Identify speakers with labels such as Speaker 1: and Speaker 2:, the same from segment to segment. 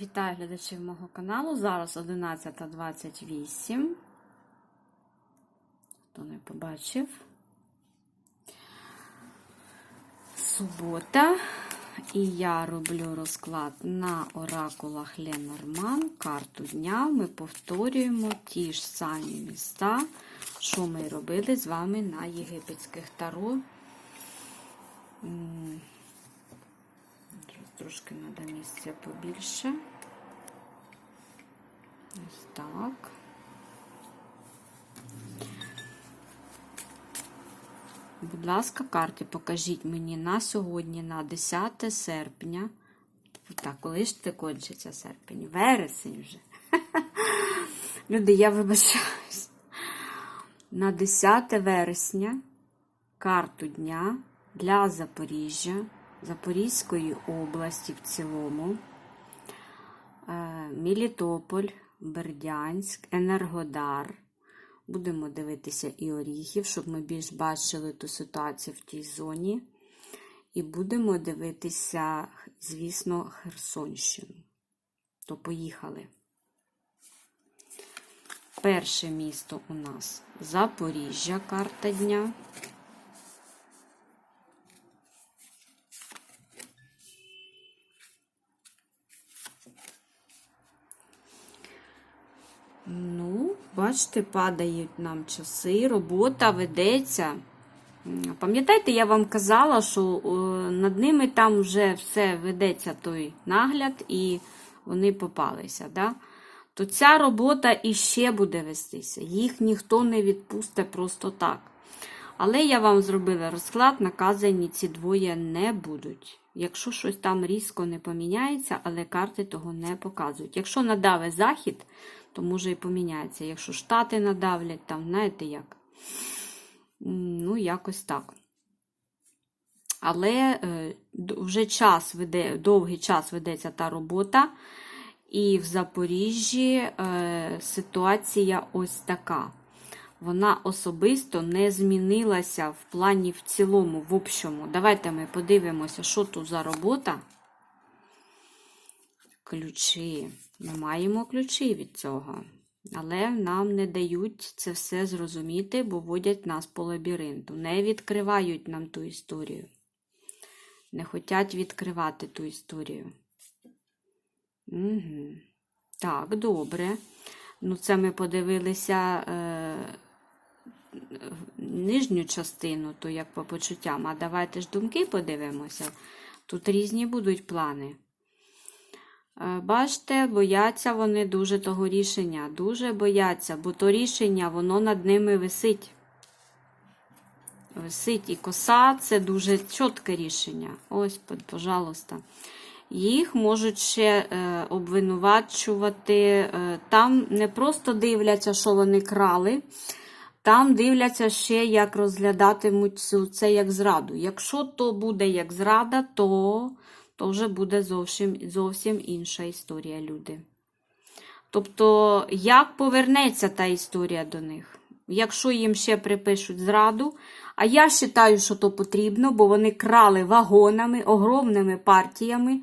Speaker 1: Вітаю глядачів мого каналу. Зараз 11.28. Хто не побачив. Субота. І я роблю розклад на оракулах Ленорман. Карту дня. Ми повторюємо ті ж самі міста, що ми робили з вами на єгипетських таро. Трошки треба місця побільше. Ось так. Будь ласка, карти, покажіть мені на сьогодні, на 10 серпня. Так, коли ж це кончиться серпень? Вересень вже. Люди, я вибачаюсь. На 10 вересня карту дня для Запоріжжя. Запорізької області в цілому, е, Мелітополь, Бердянськ, Енергодар. Будемо дивитися і Оріхів, щоб ми більш бачили ту ситуацію в тій зоні. І будемо дивитися, звісно, Херсонщину. То поїхали. Перше місто у нас Запоріжжя, карта дня. Бачите, падають нам часи, робота ведеться. Пам'ятаєте, я вам казала, що е, над ними там вже все ведеться той нагляд, і вони попалися. Да? То ця робота іще буде вестися. Їх ніхто не відпусте просто так. Але я вам зробила розклад, наказані ці двоє не будуть. Якщо щось там різко не поміняється, але карти того не показують. Якщо надаве захід, то може і поміняється. Якщо штати надавлять, там, знаєте як? Ну, якось так. Але е, вже час веде, довгий час ведеться та робота. І в Запоріжжі е, ситуація ось така. Вона особисто не змінилася в плані в цілому, в общому. Давайте ми подивимося, що тут за робота. Ключі. Ми маємо ключі від цього. Але нам не дають це все зрозуміти, бо водять нас по лабіринту. Не відкривають нам ту історію. Не хочуть відкривати ту історію. Угу. Так, добре. Ну, це ми подивилися е, нижню частину, то як по почуттям. А давайте ж думки подивимося. Тут різні будуть плани. Е, Бачите, бояться вони дуже того рішення. Дуже бояться, бо то рішення, воно над ними висить. Висить і коса це дуже чітке рішення. Ось, пожалуйста. Їх можуть ще е, обвинувачувати. Е, там не просто дивляться, що вони крали, там дивляться ще, як розглядатимуть це як зраду. Якщо то буде як зрада, то, то вже буде зовсім, зовсім інша історія, люди. Тобто, як повернеться та історія до них? Якщо їм ще припишуть зраду, а я вважаю, що то потрібно, бо вони крали вагонами, огромними партіями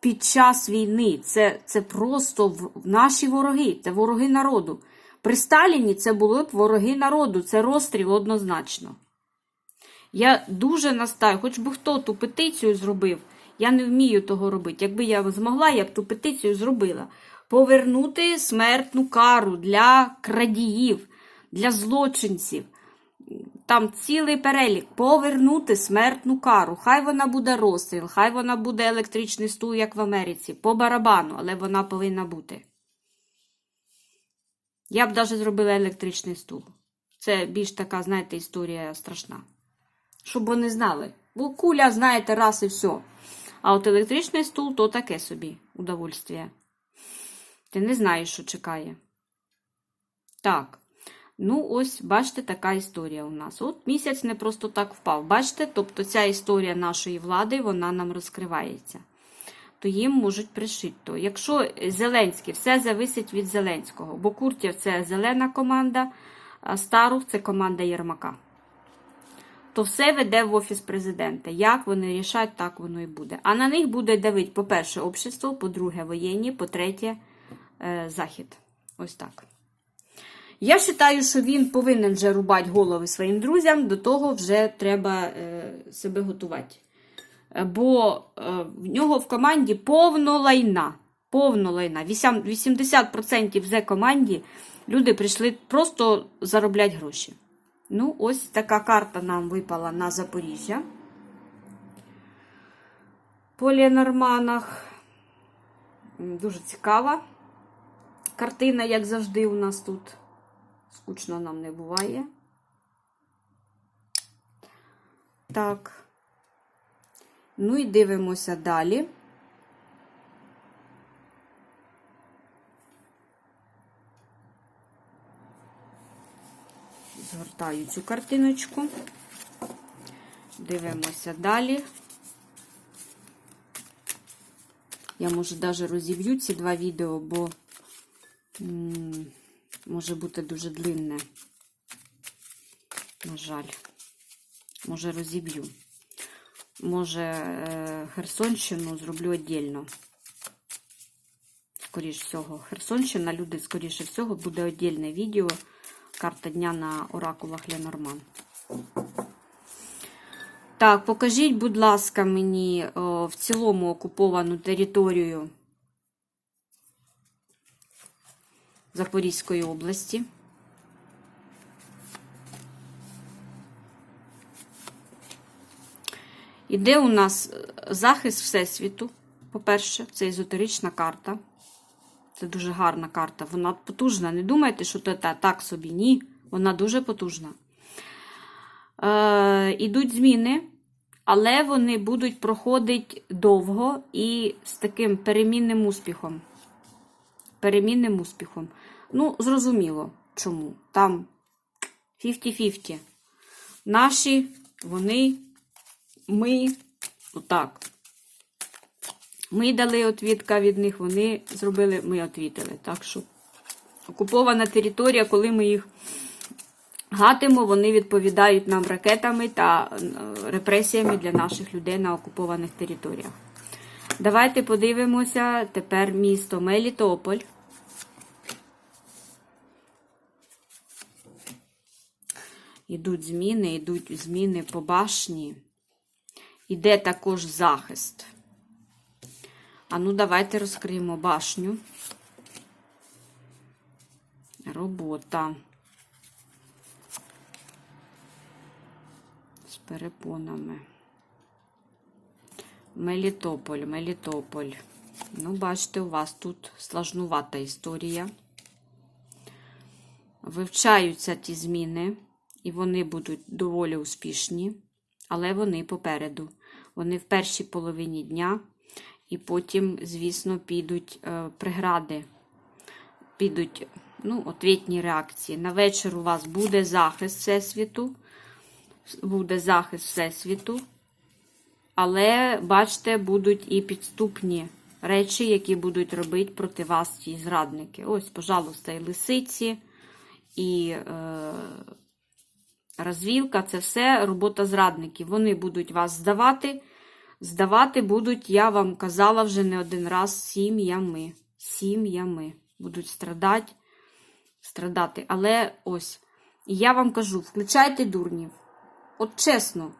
Speaker 1: під час війни. Це, це просто в- наші вороги, це вороги народу. При Сталіні це були б вороги народу, це розстріл однозначно. Я дуже настаю, хоч би хто ту петицію зробив, я не вмію того робити. Якби я змогла, я б ту петицію зробила. Повернути смертну кару для крадіїв, для злочинців. Там цілий перелік. Повернути смертну кару. Хай вона буде розстріл, хай вона буде електричний стул, як в Америці, по барабану, але вона повинна бути. Я б навіть зробила електричний стул. Це більш така, знаєте, історія страшна. Щоб вони знали. Бо куля, знаєте, раз і все. А от електричний стул то таке собі удовольствие. Ти не знаєш, що чекає. Так. Ну, ось, бачите, така історія у нас. От місяць не просто так впав. Бачите, тобто ця історія нашої влади, вона нам розкривається. То їм можуть пришити то. Якщо Зеленський, все зависить від Зеленського, бо Куртєв це зелена команда, а Старух це команда Єрмака. То все веде в офіс президента. Як вони рішать, так воно і буде. А на них буде давити, по-перше, общество, по-друге, воєнні, по-третє, е, захід. Ось так. Я вважаю, що він повинен вже рубати голови своїм друзям, до того вже треба е, себе готувати. Бо е, в нього в команді повно лайна. Повно лайна. 80% в команді люди прийшли просто заробляти гроші. Ну, ось така карта нам випала на Запоріжжя. По Ленорманах. Дуже цікава картина, як завжди, у нас тут. Скучно нам не буває. Так. Ну і дивимося далі. Згортаю цю картиночку. Дивимося далі. Я, може, навіть розіб'ю ці два відео, бо може бути дуже длинне. На жаль, може розіб'ю. Може, е, Херсонщину зроблю віддільно. Скоріше всього. Херсонщина, люди, скоріше всього, буде віддільне відео. Карта дня на оракулах Ленорман. Так, покажіть, будь ласка, мені о, в цілому окуповану територію Запорізької області. Іде у нас е, захист Всесвіту. По-перше, це езотерична карта. Це дуже гарна карта. Вона потужна. Не думайте, що це та- так собі. Ні. Вона дуже потужна. Е, ідуть зміни, але вони будуть проходити довго і з таким перемінним успіхом. Перемінним успіхом. Ну, зрозуміло, чому. Там 50-50. Наші, вони, ми, отак. Ми дали відвідка від них, вони зробили, ми відвітили. Так що окупована територія, коли ми їх гатимо, вони відповідають нам ракетами та е, репресіями для наших людей на окупованих територіях. Давайте подивимося тепер місто Мелітополь. Ідуть зміни, йдуть зміни по башні. Іде також захист. А ну, давайте розкриємо башню. Робота. З перепонами. Мелітополь, Мелітополь. Ну, бачите, у вас тут сложнувата історія. Вивчаються ті зміни, і вони будуть доволі успішні, але вони попереду. Вони в першій половині дня, і потім, звісно, підуть е, прегради, підуть ну, ответні реакції. На вечір у вас буде захист Всесвіту, буде захист Всесвіту, але, бачите, будуть і підступні речі, які будуть робити проти вас ті зрадники. Ось, пожалуйста, і лисиці, і е, розвілка це все робота зрадників. Вони будуть вас здавати. Здавати будуть, я вам казала вже не один раз, сім'ями. Сім'ями будуть страдати, страдати. Але ось, я вам кажу, включайте дурнів. От чесно,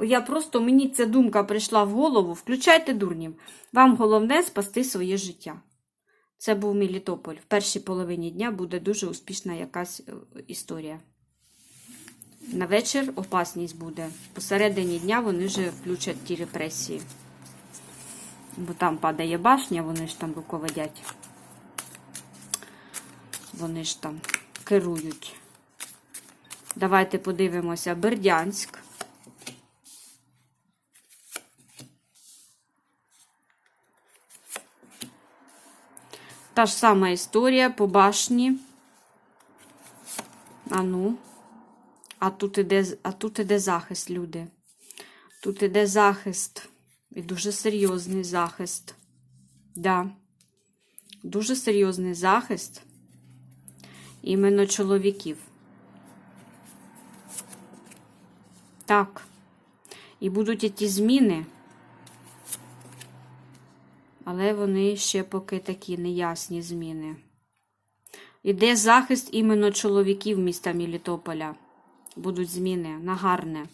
Speaker 1: я просто мені ця думка прийшла в голову. Включайте дурнів. Вам головне спасти своє життя. Це був Мелітополь. В першій половині дня буде дуже успішна якась е, історія. На вечір опасність буде. Посередині дня вони вже включать ті репресії. Бо там падає башня, вони ж там руководять. Вони ж там керують. Давайте подивимося Бердянськ. Та ж сама історія по башні. А ну. А тут іде, а тут іде захист, люди. Тут іде захист. І дуже серйозний захист. Да. Дуже серйозний захист. Іменно чоловіків. Так. І будуть ті зміни. Але вони ще поки такі неясні зміни. Іде захист іменно чоловіків міста Мілітополя. Будуть зміни на гарне.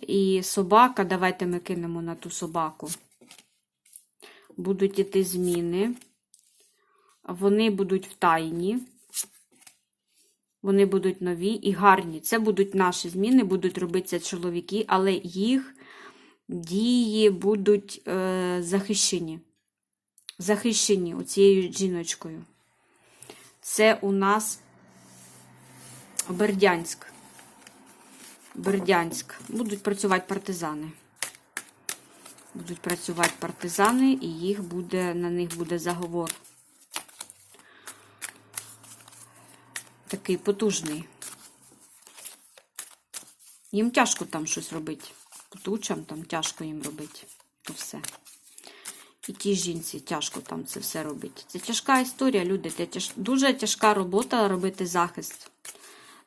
Speaker 1: І собака, давайте ми кинемо на ту собаку. Будуть іти зміни. Вони будуть в тайні. Вони будуть нові і гарні. Це будуть наші зміни, будуть робитися чоловіки, але їх дії будуть е, захищені. Захищені оцією жіночкою. Це у нас Бердянськ. Бердянськ. Будуть працювати партизани. Будуть працювати партизани, і їх буде, на них буде заговор. Такий потужний. Їм тяжко там щось робити. Потучам там тяжко їм робити. То все. І тій жінці тяжко там це все робити. Це тяжка історія, люди. Це тяж... Дуже тяжка робота робити захист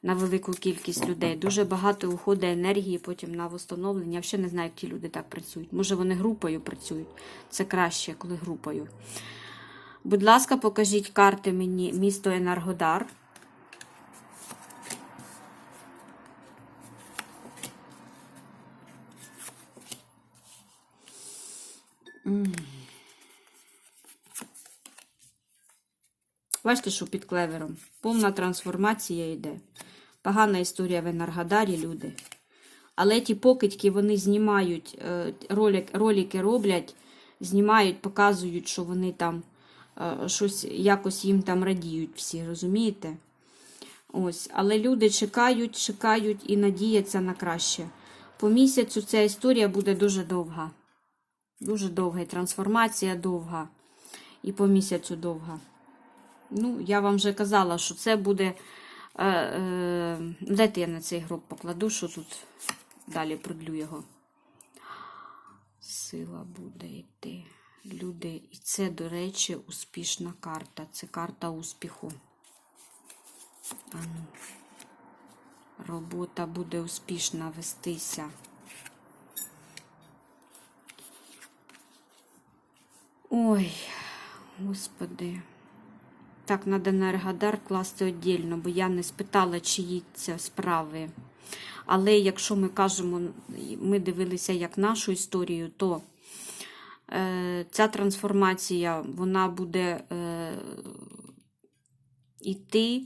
Speaker 1: на велику кількість людей. Дуже багато уходить енергії потім на встановлення. Я взагалі не знаю, як ті люди так працюють. Може, вони групою працюють. Це краще, коли групою. Будь ласка, покажіть карти мені місто Енергодар. Бачите, що під клевером. Повна трансформація йде. Погана історія в Енергодарі, люди. Але ті покидьки вони знімають, е, ролик, ролики роблять, знімають, показують, що вони там е, щось якось їм там радіють всі, розумієте? Ось, Але люди чекають, чекають і надіються на краще. По місяцю ця історія буде дуже довга. Дуже довга. І трансформація довга. І по місяцю довга. Ну, я вам вже казала, що це буде. Е, дайте я на цей гроб покладу, що тут далі продлю його. Сила буде йти. Люди. І це, до речі, успішна карта. Це карта успіху. Ану. Робота буде успішна вестися. Ой, господи. Так, треба Енергодар класти віддільно, бо я не спитала, чиї це справи. Але якщо ми кажемо, ми дивилися як нашу історію, то е, ця трансформація вона буде е, йти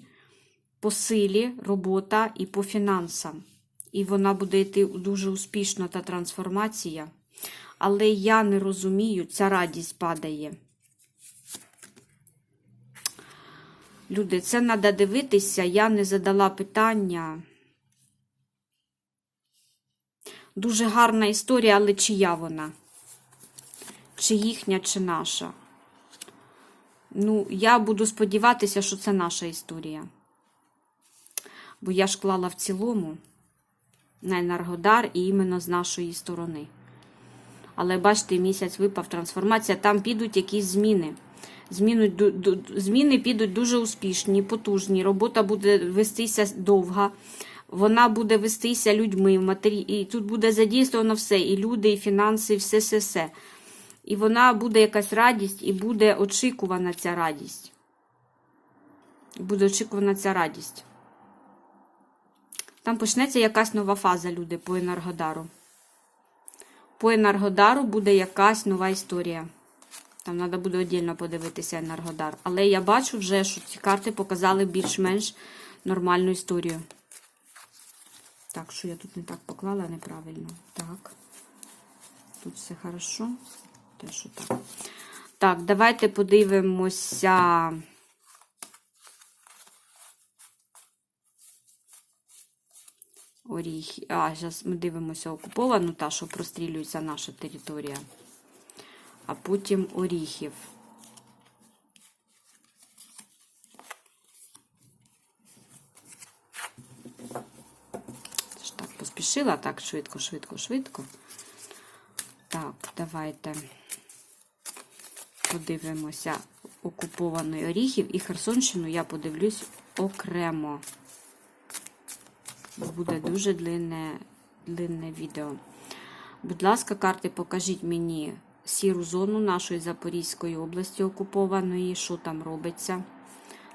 Speaker 1: по силі, робота і по фінансам. І вона буде йти дуже успішно, та трансформація. Але я не розумію, ця радість падає. Люди, це треба дивитися. Я не задала питання. Дуже гарна історія, але чия вона? Чи їхня, чи наша? Ну, я буду сподіватися, що це наша історія. Бо я ж клала в цілому на Енергодар і іменно з нашої сторони. Але бачите, місяць випав трансформація, там підуть якісь зміни. Зміни, зміни підуть дуже успішні, потужні. Робота буде вестися довга. Вона буде вестися людьми, матері... і тут буде задійствовано все, і люди, і фінанси, і все, все, все. І вона буде якась радість, і буде очікувана ця радість. Буде очікувана ця радість. Там почнеться якась нова фаза, люди, по Енергодару. По Енергодару буде якась нова історія. Там треба буде віддільно подивитися Енергодар. Але я бачу вже, що ці карти показали більш-менш нормальну історію. Так, що я тут не так поклала неправильно. Так. Тут все хорошо. Те, що так. Так, давайте подивимося. Оріх. А, зараз ми дивимося окуповану, та, що прострілюється наша територія а потім оріхів. Так поспішила, так, швидко, швидко, швидко. Так, давайте подивимося окупований оріхів і Херсонщину я подивлюсь окремо. Буде дуже длинне длинне відео. Будь ласка, карти, покажіть мені сіру зону нашої Запорізької області окупованої, що там робиться,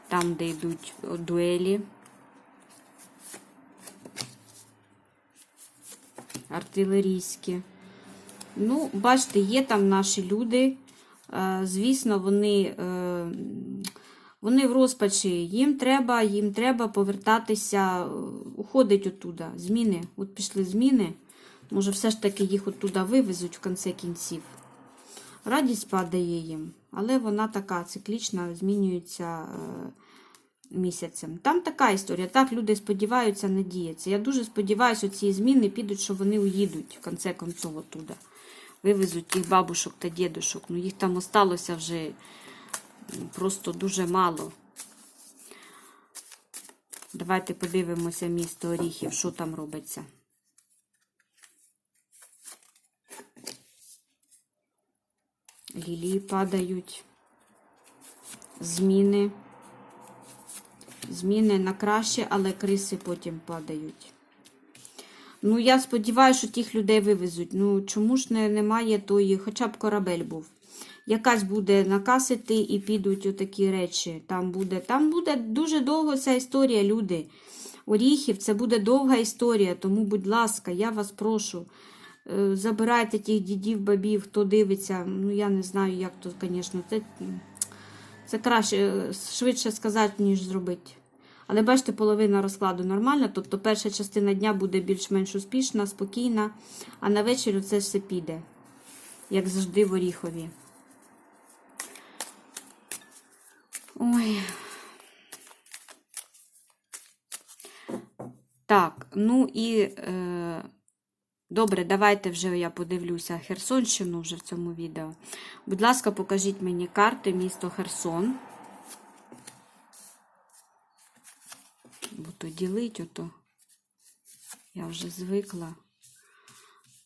Speaker 1: там, де йдуть дуелі. Артилерійські. Ну, бачите, є там наші люди. Е, Звісно, вони, е, вони в розпачі. Їм треба, їм треба повертатися, уходить оттуда. Зміни. От пішли зміни. Може, все ж таки їх оттуда вивезуть в кінці кінців. Радість падає їм, але вона така циклічна, змінюється е, місяцем. Там така історія. Так, люди сподіваються, надіються. Я дуже сподіваюся, ці зміни підуть, що вони уїдуть в кінці концов оттуда. Вивезуть тих бабушок та дідушок. Ну, їх там осталося вже просто дуже мало. Давайте подивимося місто Оріхів, що там робиться. Лілії падають. Зміни. Зміни на краще, але криси потім падають. Ну, я сподіваюся, що тих людей вивезуть. Ну, чому ж не, немає тої, хоча б корабель був. Якась буде наказ іти і підуть отакі речі. Там буде, там буде дуже довго ця історія, люди. Оріхів, це буде довга історія, тому, будь ласка, я вас прошу. Е, Забирайте тих дідів, бабів, хто дивиться. Ну, я не знаю, як то, звісно, це, це краще е, швидше сказати, ніж зробити. Але бачите, половина розкладу нормальна, тобто перша частина дня буде більш-менш успішна, спокійна, а на вечір це все піде, як завжди в Оріхові. Ой. Так, ну і е, добре, давайте вже я подивлюся Херсонщину вже в цьому відео. Будь ласка, покажіть мені карти місто Херсон. Буду ділити ото. Я вже звикла.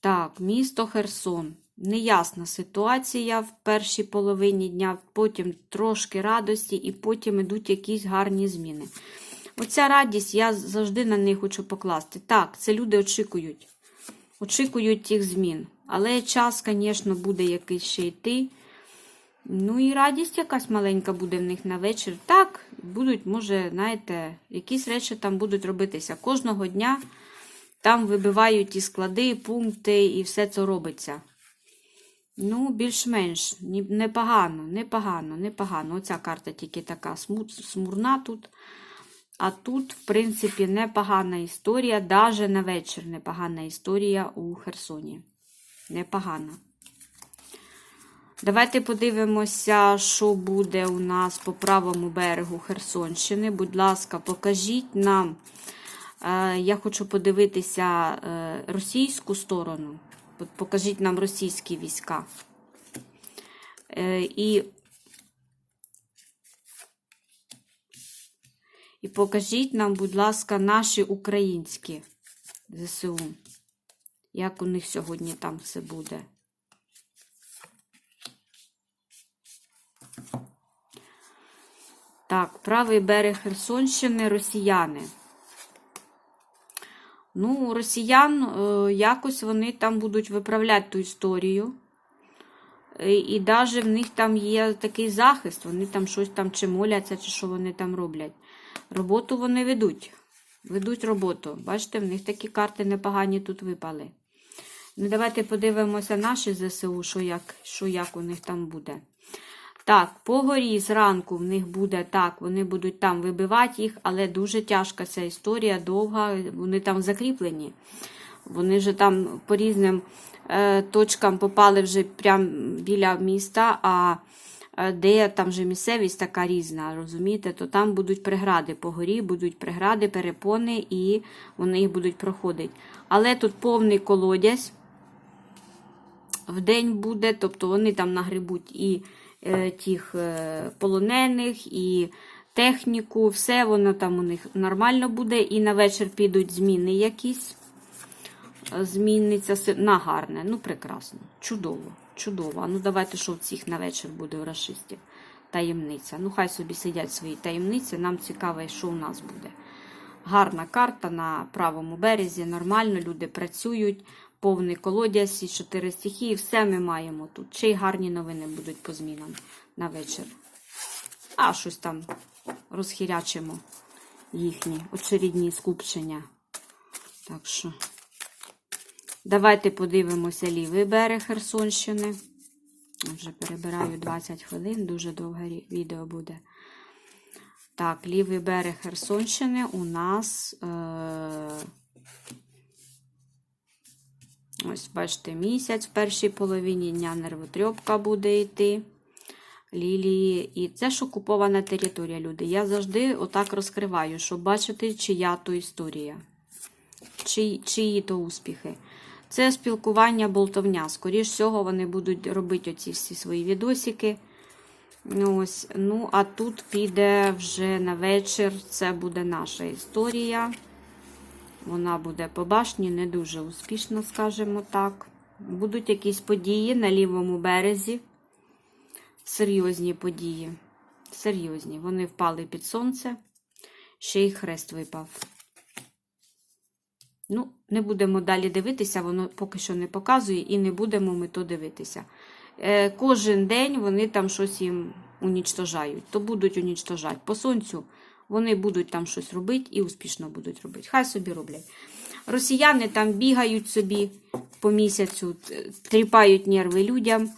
Speaker 1: Так, місто Херсон. Неясна ситуація в першій половині дня, потім трошки радості, і потім йдуть якісь гарні зміни. Оця радість, я завжди на них хочу покласти. Так, це люди очікують. Очікують тих змін. Але час, звісно, буде якийсь ще йти. Ну і радість якась маленька буде в них на вечір. Так, будуть, може, знаєте, якісь речі там будуть робитися. Кожного дня там вибивають і склади, і пункти, і все це робиться. Ну, більш-менш, непогано, непогано, непогано. Оця карта тільки така смурна тут. А тут, в принципі, непогана історія. Даже на вечір непогана історія у Херсоні. Непогана. Давайте подивимося, що буде у нас по правому берегу Херсонщини. Будь ласка, покажіть нам. Е, Я хочу подивитися е, російську сторону. Покажіть нам російські війська. Е, І, і покажіть нам, будь ласка, наші українські ЗСУ. Як у них сьогодні там все буде. Так, правий берег Херсонщини, росіяни. Ну, росіян е, якось вони там будуть виправляти ту історію. І, і навіть в них там є такий захист, вони там щось там чи моляться, чи що вони там роблять. Роботу вони ведуть. Ведуть роботу. Бачите, в них такі карти непогані тут випали. Ну, давайте подивимося наші ЗСУ, що як, що як у них там буде. Так, по горі зранку в них буде так, вони будуть там вибивати їх, але дуже тяжка ця історія, довга, вони там закріплені. Вони вже там по різним е, точкам попали вже прямо біля міста, а де там вже місцевість така різна, розумієте, то там будуть прегради по горі, будуть прегради, перепони, і вони їх будуть проходити. Але тут повний колодязь в день буде, тобто вони там нагребуть і е, тих е, полонених, і техніку, все воно там у них нормально буде. І на вечір підуть зміни якісь. Зміниться на гарне. Ну, прекрасно. Чудово. Чудово. Ну давайте, що в цих на вечір буде у расистів. Таємниця. Ну, хай собі сидять свої таємниці. Нам цікаво, що у нас буде. гарна карта на правому березі. Нормально, люди працюють, повний колодязь, і чотири стихії. Все ми маємо тут. Ще й гарні новини будуть по змінам на вечір. А щось там розхірячимо їхні очередні скупчення. Так що, давайте подивимося лівий берег Херсонщини. Вже перебираю 20 хвилин, дуже довге відео буде. Так, лівий берег Херсонщини у нас. Е- ось, бачите, місяць в першій половині дня нервотрьопка буде йти. Лілії. І це ж окупована територія, люди. Я завжди отак розкриваю, щоб бачити, чия то історія, чи, чиї то успіхи. Це спілкування болтовня. Скоріш всього, вони будуть робити оці всі свої відосики. Ну, Ось. Ну, а тут піде вже на вечір. Це буде наша історія. Вона буде по башні, не дуже успішна, скажімо так. Будуть якісь події на лівому березі. Серйозні події. Серйозні. Вони впали під сонце. Ще й хрест випав. Ну, не будемо далі дивитися, воно поки що не показує, і не будемо ми то дивитися. Е, кожен день вони там щось їм унічтожають, то будуть унічтожати. По сонцю вони будуть там щось робити і успішно будуть робити. Хай собі роблять. Росіяни там бігають собі по місяцю, тріпають нерви людям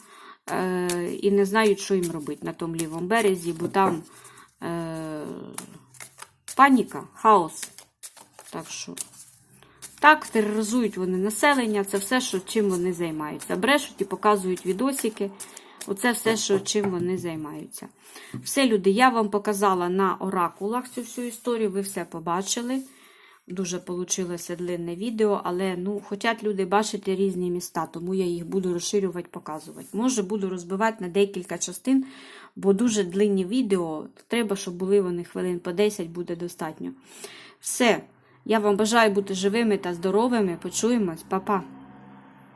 Speaker 1: е, і не знають, що їм робити на тому лівому березі, бо там е, паніка, хаос. Так що. Так, тероризують вони населення, це все, що, чим вони займаються. Брешуть і показують відосики. Оце все, що, чим вони займаються. Все, люди, я вам показала на оракулах цю всю історію, ви все побачили. Дуже вийшло длинне відео, але ну, хочуть люди бачити різні міста, тому я їх буду розширювати, показувати. Може, буду розбивати на декілька частин, бо дуже длинні відео. Треба, щоб були вони хвилин по 10, буде достатньо. Все. Я вам бажаю бути живими та здоровими. Почуємось, Па-па.